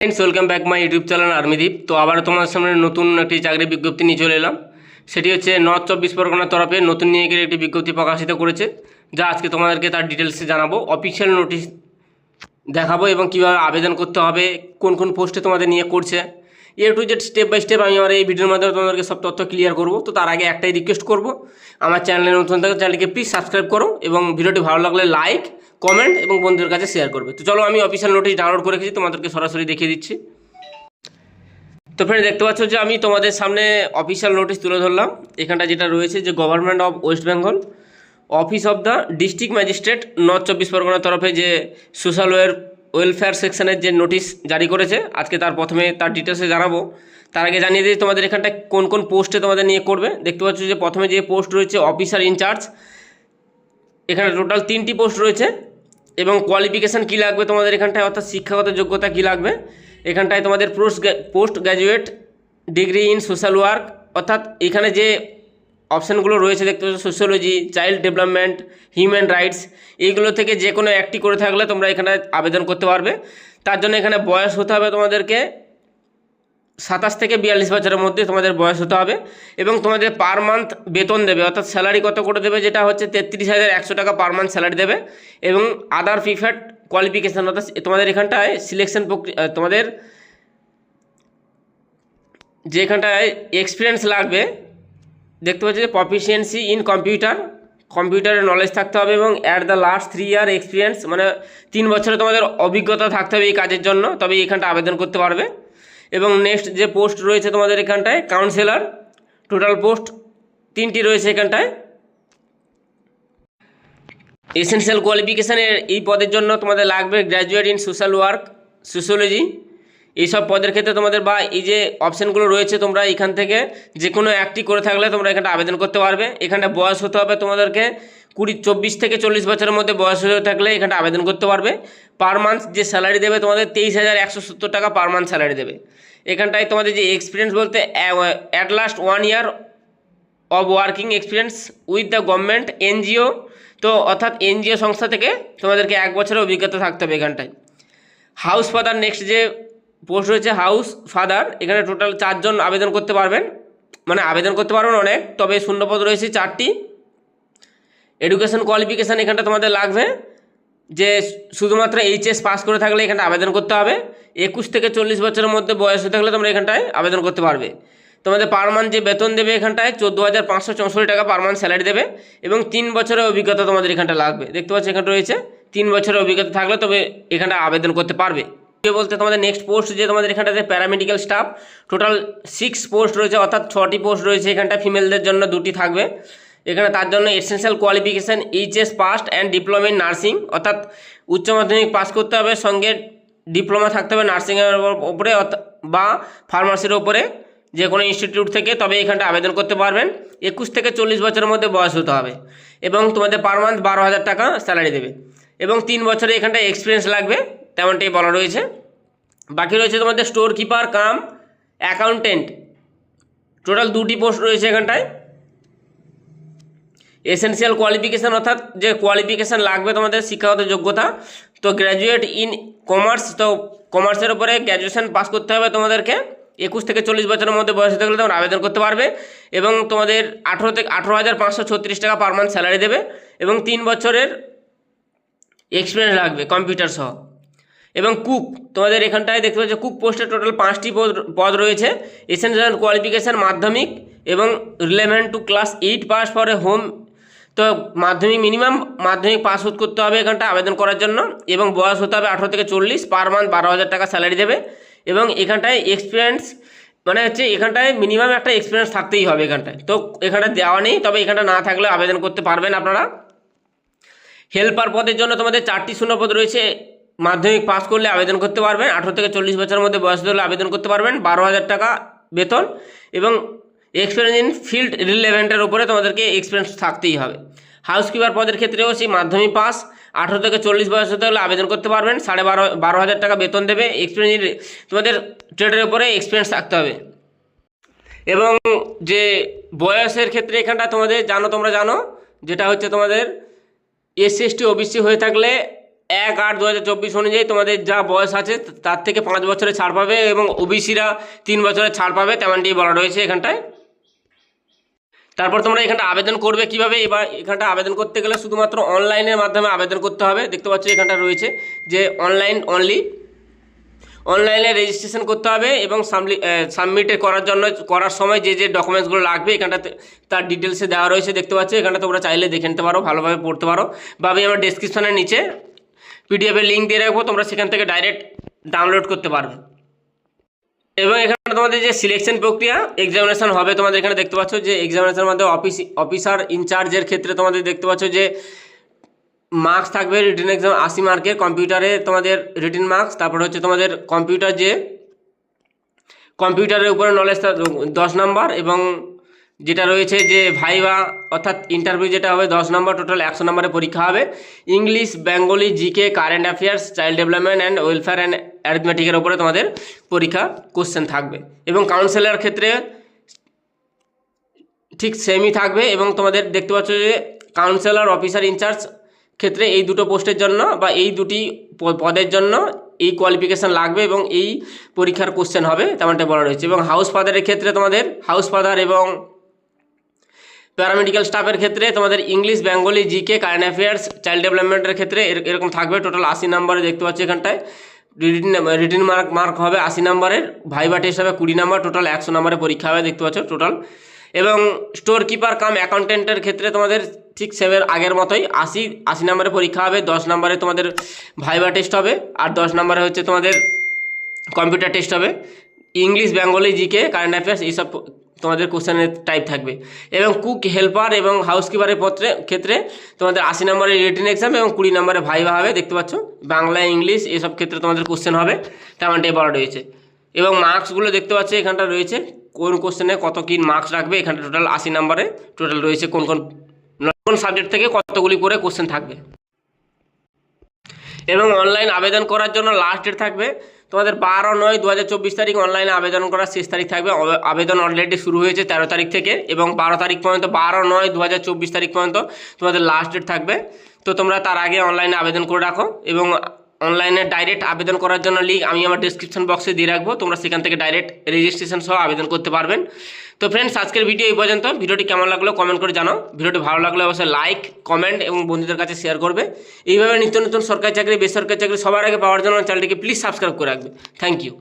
Friends welcome back my YouTube channel Armideep তো আবার তোমার সামনে নতুন একটি চাকরির বিজ্ঞপ্তি নিয়ে চলে এলাম। সেটি হচ্ছে নর্থ চব্বিশ পরগনার তরফে নতুন নিয়োগের একটি বিজ্ঞপ্তি প্রকাশিত করেছে, যা আজকে তোমাদেরকে তার ডিটেলসে জানাব। অফিসিয়াল নোটিশ দেখাবো এবং কীভাবে আবেদন করতে হবে, কোন কোন পোস্টে তোমাদের নিয়ে করছে। A to Z step by step আমি আমার এই ভিডিওর মাধ্যমে তোমাদেরকে সব তথ্য ক্লিয়ার করব। তো তার আগে একটাই রিকোয়েস্ট করব, আমার চ্যানেলে নতুন থাকে চ্যানেলকে প্লিজ সাবস্ক্রাইব করো এবং ভিডিওটি ভালো লাগলে লাইক কমেন্ট এবং বন্ধুদের কাছে শেয়ার করবে। তো চলো আমি অফিসিয়াল নোটিশ ডাউনলোড করে রেখেছি তোমাদেরকে সরাসরি দেখিয়ে দিচ্ছি। তো ফ্রেন্ড দেখতে পাচ্ছ যে আমি তোমাদের সামনে অফিসিয়াল নোটিশ তুলে ধরলাম। এখানটা যেটা রয়েছে যে government of West Bengal office of the district magistrate north চব্বিশ পরগনার তরফে যে সোশ্যাল ওয়ের ওয়েলফেয়ার সেকশনের যে নোটিশ জারি করেছে, আজকে তার প্রথমে তার ডিটেলসে জানাব। তার আগে জানিয়ে দিই তোমাদের এখানটা কোন কোন পোস্টে তোমাদের নিয়ে করবে। দেখতে পাচ্ছ যে প্রথমে যে পোস্ট রয়েছে অফিসার ইনচার্জ এখানে টোটাল তিনটি পোস্ট রয়েছে। এবং কোয়ালিফিকেশান কী লাগবে তোমাদের এখানটায়? অর্থাৎ শিক্ষাগত যোগ্যতা কী লাগবে? এখানটায় তোমাদের post post graduate degree in social work অর্থাৎ এখানে যে অপশানগুলো রয়েছে, দেখতে পাচ্ছ sociology child development human rights এইগুলো থেকে যে কোনো একটি করে থাকলে তোমরা এখানে আবেদন করতে পারবে। তার জন্য এখানে বয়স হতে হবে তোমাদেরকে সাতাশ থেকে বিয়াল্লিশ বছরের মধ্যে তোমাদের বয়স হতে হবে এবং তোমাদের পার মান্থ বেতন দেবে, অর্থাৎ স্যালারি কত করে দেবে যেটা হচ্ছে তেত্রিশ হাজার একশো টাকা পার মান্থ স্যালারি দেবে এবং আদার প্রিফার্ড কোয়ালিফিকেশান অর্থাৎ তোমাদের এখানটায় সিলেকশন প্রক্রিয়া তোমাদের যে এখানটায় এক্সপিরিয়েন্স লাগবে, দেখতে পাচ্ছি যে প্রফিসিয়েন্সি ইন কম্পিউটার কম্পিউটারের নলেজ থাকতে হবে এবং at the last three year experience মানে তিন বছরে তোমাদের অভিজ্ঞতা থাকতে হবে এই কাজের জন্য, তবে এখানটা আবেদন করতে পারবে। এবং নেক্সট যে পোস্ট রয়েছে তোমাদের এখানটায় কাউন্সিলার টোটাল পোস্ট তিনটি রয়েছে এখানটায়। এসেন্সিয়াল কোয়ালিফিকেশানের এই পদের জন্য তোমাদের লাগবে graduate in social work sociology এইসব পদের ক্ষেত্রে তোমাদের বা এই যে অপশানগুলো রয়েছে তোমরা এখান থেকে যে কোনো একটি করে থাকলে তোমরা এখানটা আবেদন করতে পারবে। এখানটা বয়স হতে হবে তোমাদেরকে কুড়ি, চব্বিশ থেকে চল্লিশ বছরের মধ্যে বয়স হয়ে থাকলে এখানটা আবেদন করতে পারবে। পার মান্থ যে স্যালারি দেবে তোমাদের তেইশ হাজার একশো সত্তর টাকা পার মান্থ স্যালারি দেবে। এখানটায় তোমাদের যে এক্সপিরিয়েন্স বলতে at last one year of working experience with the government NGO তো অর্থাৎ এনজিও সংস্থা থেকে তোমাদেরকে এক বছরের অভিজ্ঞতা থাকতে হবে এখানটায়। হাউস ফাদার নেক্সট যে পোস্ট রয়েছে হাউস ফাদার, এখানে টোটাল চারজন আবেদন করতে পারবেন। মানে আবেদন করতে পারবেন অনেক, তবে শূন্যপদ রয়েছে চারটি। এডুকেশন কোয়ালিফিকেশান এখানটা তোমাদের লাগবে, যে শুধুমাত্র এইচএস পাস করে থাকলে এখানটা আবেদন করতে হবে। একুশ থেকে চল্লিশ বছরের মধ্যে বয়স হয়ে থাকলে তোমরা এখানটায় আবেদন করতে পারবে। তোমাদের পার মান্থ যে বেতন দেবে এখানটায়, চোদ্দ হাজার পাঁচশো চৌষট্টি টাকা পার মান্থ স্যালারি দেবে, এবং তিন বছরের অভিজ্ঞতা তোমাদের এখানটা লাগবে। দেখতে পাচ্ছ এখানটা রয়েছে, তিন বছরের অভিজ্ঞতা থাকলে তবে এখানটা আবেদন করতে পারবে। বলতে তোমাদের নেক্সট পোস্ট যে তোমাদের এখানটাতে paramedical staff total six post রয়েছে, অর্থাৎ ছটি পোস্ট রয়েছে এখানটা ফিমেলদের জন্য, দুটি থাকবে। এখানে তার জন্য essential qualification HS passed and diploma in nursing অর্থাৎ উচ্চ মাধ্যমিক পাস করতে হবে, সঙ্গে ডিপ্লোমা থাকতে হবে নার্সিংয়ের ওপরে বা ফার্মাসির ওপরে, যে কোনো ইনস্টিটিউট থেকে, তবে এখানটা আবেদন করতে পারবেন। একুশ থেকে চল্লিশ বছরের মধ্যে বয়স হতে হবে, এবং তোমাদের পার মান্থ বারো হাজার টাকা স্যালারি দেবে। এবং তিন বছরে এখানটা এক্সপিরিয়েন্স লাগবে। তেমনটাই বলা রয়েছে। বাকি রয়েছে তোমাদের store keeper cum accountant total দুটি পোস্ট রয়েছে এখানটায়। এসেন্সিয়াল কোয়ালিফিকেশান অর্থাৎ যে কোয়ালিফিকেশান লাগবে তোমাদের শিক্ষাগত যোগ্যতা। তো গ্র্যাজুয়েট ইন কমার্স তো কমার্সের উপরে গ্র্যাজুয়েশন পাস করতে হবে তোমাদেরকে। একুশ থেকে চল্লিশ বছরের মধ্যে বয়স হতে গেলে তোমরা আবেদন করতে পারবে এবং তোমাদের আঠেরো থেকে আঠেরো হাজার পাঁচশো ছত্রিশ টাকা পার মান্থ স্যালারি দেবে এবং তিন বছরের এক্সপিরিয়েন্স লাগবে কম্পিউটার সহ। এবং কুক, তোমাদের এখানটায় দেখতে পাচ্ছ কুক পোস্টে টোটাল পাঁচটি পদ পদ রয়েছে। এসেন্সিয়াল কোয়ালিফিকেশান মাধ্যমিক এবং relevant to class eight pass A home তো মাধ্যমিক মিনিমাম মাধ্যমিক পাস করতে হবে এখানটা আবেদন করার জন্য এবং বয়স হতে হবে আঠেরো থেকে চল্লিশ পার মান্থ বারো হাজার টাকা স্যালারি দেবে। এবং এখানটায় এক্সপিরিয়েন্স মানে হচ্ছে এখানটায় মিনিমাম একটা এক্সপিরিয়েন্স থাকতেই হবে এখানটায়। তো এখানটা দেওয়া নেই, তবে এখানটা না থাকলে আবেদন করতে পারবেন আপনারা। হেল্পার পদের জন্য তোমাদের চারটি শূন্যপদ রয়েছে। মাধ্যমিক পাস করলে আবেদন করতে পারবেন। আঠেরো থেকে চল্লিশ বছরের মধ্যে বয়স হলে আবেদন করতে পারবেন। বারো হাজার টাকা বেতন এবং এক্সপিরিয়েন্স ইন ফিল্ড রিলেভেন্টের উপরে তোমাদেরকে এক্সপিরিয়েন্স থাকতেই হবে। হাউসকিপার পদের ক্ষেত্রেও সেই মাধ্যমিক পাস আঠেরো থেকে চল্লিশ বয়স হতে হলে আবেদন করতে পারবেন। সাড়ে বারো বারো হাজার টাকা বেতন দেবে। এক্সপিরিয়েন্স তোমাদের ট্রেডের উপরে এক্সপিরিয়েন্স থাকতে হবে। এবং যে বয়সের ক্ষেত্রে এখানটা তোমাদের জানো, তোমরা জানো, যেটা হচ্ছে তোমাদের এসসি এসটি ওবিসি হয়ে থাকলে এক আট দু হাজার চব্বিশ অনুযায়ী তোমাদের যা বয়স আছে, তার থেকে পাঁচ বছরের ছাড় পাবে এবং ওবিসিরা তিন বছরের ছাড় পাবে তেমনটি বলা রয়েছে এখানটায়। তারপর তোমরা এখানটা আবেদন করবে কীভাবে? এবার এখানটা আবেদন করতে গেলে শুধুমাত্র অনলাইনের মাধ্যমে আবেদন করতে হবে। দেখতে পাচ্ছ এখানটা রয়েছে যে অনলাইন অনলি অনলাইনে রেজিস্ট্রেশন করতে হবে এবং সাবমিট করার জন্য, করার সময় যে যে ডকুমেন্টসগুলো লাগবে, এখানটাতে তার ডিটেলসে দেওয়া রয়েছে। দেখতে পাচ্ছ এখানটা তোমরা চাইলে দেখে নিতে পারো, ভালোভাবে পড়তে পারো। বা আমি আমার ডিসক্রিপশনের নিচে পিডিএফের লিঙ্ক দিয়ে রাখব, তোমরা সেখান থেকে ডাইরেক্ট ডাউনলোড করতে পারবে। এবং এখানে তোমাদের যে সিলেকশন প্রক্রিয়া এক্সামিনেশন হবে, তোমাদের এখানে দেখতে পাচ্ছ যে এক্সামিনেশনের মধ্যে অফিস অফিসার ইনচার্জের ক্ষেত্রে তোমাদের দেখতে পাচ্ছ যে মার্কস থাকবে রিটেন এক্সাম আশি মার্কের কম্পিউটারে তোমাদের রিটেন মার্কস তারপরে হচ্ছে তোমাদের কম্পিউটার যে কম্পিউটারের উপরে নলেজ দশ নাম্বার এবং যেটা রয়েছে যে ভাইবা অর্থাৎ ইন্টারভিউ যেটা হবে, দশ নম্বর টোটাল একশো নম্বরের পরীক্ষা হবে। English Bengali GK current affairs child development and welfare and অ্যারিথমেটিকের ওপরে তোমাদের পরীক্ষা কোশ্চেন থাকবে। এবং কাউন্সিলের ক্ষেত্রে ঠিক সেমই থাকবে এবং তোমাদের দেখতে পাচ্ছ যে কাউন্সিলর অফিসার ইনচার্জ ক্ষেত্রে এই দুটো পোস্টের জন্য বা এই দুটি পদের জন্য এই কোয়ালিফিকেশান লাগবে এবং এই পরীক্ষার কোশ্চেন হবে তেমনটা বলা রয়েছে। এবং হাউস ফাদারের ক্ষেত্রে তোমাদের হাউস ফাদার এবং প্যারামেডিক্যাল স্টাফের ক্ষেত্রে তোমাদের English, Bengali GK current affairs child ডেভেলপমেন্টের ক্ষেত্রে এর- এরকম থাকবে। টোটাল আশি নাম্বারে দেখতে পাচ্ছি এখানটায়। রিটিন রিটিন মার্ক মার্ক হবে আশি নাম্বারের। ভাইবা টেস্ট হবে কুড়ি নাম্বার। টোটাল একশো নাম্বারে পরীক্ষা হবে, দেখতে পাচ্ছ টোটাল এবং স্টোর কিপার কাম অ্যাকাউন্টেন্টের ক্ষেত্রে তোমাদের ঠিক সেভের আগের মতোই আশি আশি নাম্বারে পরীক্ষা হবে, দশ নাম্বারে তোমাদের ভাইবা টেস্ট হবে, আর দশ নাম্বারে হচ্ছে তোমাদের কম্পিউটার টেস্ট হবে। English, Bengali GK current affairs এইসব তোমাদের কোশ্চেনের টাইপ থাকবে। এবং কুক হেল্পার এবং হাউসকিপারের পত্রে, ক্ষেত্রে তোমাদের আশি নম্বরের রিটেন এক্সাম এবং কুড়ি নম্বরে ভাইবা হবে, দেখতে পাচ্ছ? বাংলা, ইংলিশ, এসব ক্ষেত্রে তোমাদের কোশ্চেন হবে। তেমনটাই বলা রয়েছে। এবং মার্কসগুলো দেখতে পাচ্ছ, এখানটা রয়েছে। কোন কোশ্চেনে কত কী মার্কস রাখবে? এখানটা টোটাল আশি নম্বরে টোটাল রয়েছে কোন কোন কোন সাবজেক্ট থেকে কতগুলি করে কোশ্চেন থাকবে। এবং অনলাইন আবেদন করার জন্য লাস্ট ডেট থাকবে। তোমাদের বারো নয় দু তারিখ অনলাইনে আবেদন করার শেষ তারিখ থাকবে। আবেদন অলরেডি শুরু হয়েছে তেরো তারিখ থেকে এবং বারো তারিখ পর্যন্ত, বারো নয় দু তারিখ পর্যন্ত তোমাদের লাস্ট ডেট থাকবে। তো তোমরা তার আগে অনলাইনে আবেদন করে রাখো এবং অনলাইনে ডাইরেক্ট আবেদন করার জন্য লিঙ্ক আমি আমার ডিসক্রিপশন বক্সে দিয়ে রাখব। তোমরা সেখান থেকে ডাইরেক্ট রেজিস্ট্রেশন সহ আবেদন করতে পারবেন। তো ফ্রেন্ডস আজকের ভিডিও এই পর্যন্ত। ভিডিওটি কেমন লাগল কমেন্ট করে জানাও। ভিডিওটি ভালো লাগলে অবশ্যই লাইক কমেন্ট এবং বন্ধুদের কাছে শেয়ার করবে। এইভাবে নিত্য নতুন সরকারি চাকরি, বেসরকারি চাকরি সবার আগে পাওয়ার জন্য চ্যানেলটিকে প্লিজ সাবস্ক্রাইব করে রাখবে। Thank you